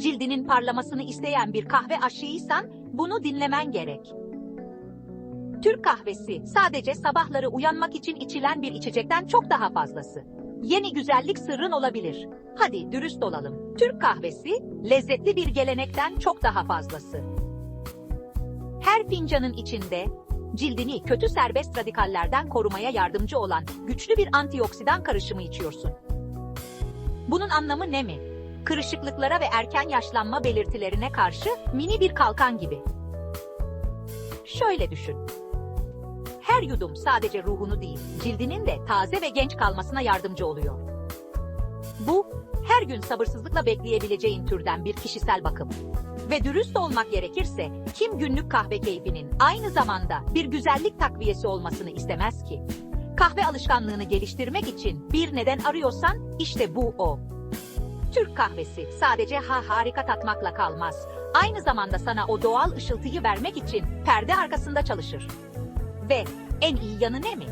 cildinin parlamasını isteyen bir kahve aşığıysan bunu dinlemen gerek. Türk kahvesi sadece sabahları uyanmak için içilen bir içecekten çok daha fazlası. Yeni güzellik sırrın olabilir. Hadi dürüst olalım. Türk kahvesi lezzetli bir gelenekten çok daha fazlası. Her fincanın içinde cildini kötü serbest radikallerden korumaya yardımcı olan güçlü bir antioksidan karışımı içiyorsun. Bunun anlamı ne mi? Kırışıklıklara ve erken yaşlanma belirtilerine karşı mini bir kalkan gibi. Şöyle düşün. Her yudum sadece ruhunu değil, cildinin de taze ve genç kalmasına yardımcı oluyor. Bu, her gün sabırsızlıkla bekleyebileceğin türden bir kişisel bakım. Ve dürüst olmak gerekirse, kim günlük kahve keyfinin aynı zamanda bir güzellik takviyesi olmasını istemez ki? Kahve alışkanlığını geliştirmek için bir neden arıyorsan, işte bu o. Türk kahvesi sadece ha harika tatmakla kalmaz. Aynı zamanda sana o doğal ışıltıyı vermek için perde arkasında çalışır. Ve en iyi yanı ne mi?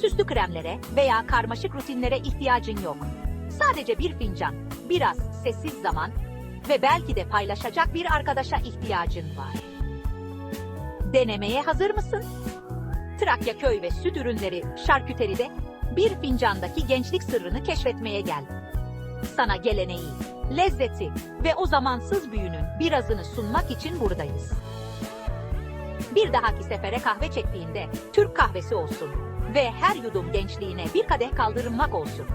Süslü kremlere veya karmaşık rutinlere ihtiyacın yok. Sadece bir fincan, biraz sessiz zaman ve belki de paylaşacak bir arkadaşa ihtiyacın var. Denemeye hazır mısın? Trakya köy ve süt ürünleri şarküteride bir fincandaki gençlik sırrını keşfetmeye gel. Sana geleneği, lezzeti ve o zamansız büyünün birazını sunmak için buradayız. Bir dahaki sefere kahve çektiğinde Türk kahvesi olsun ve her yudum gençliğine bir kadeh kaldırmak olsun.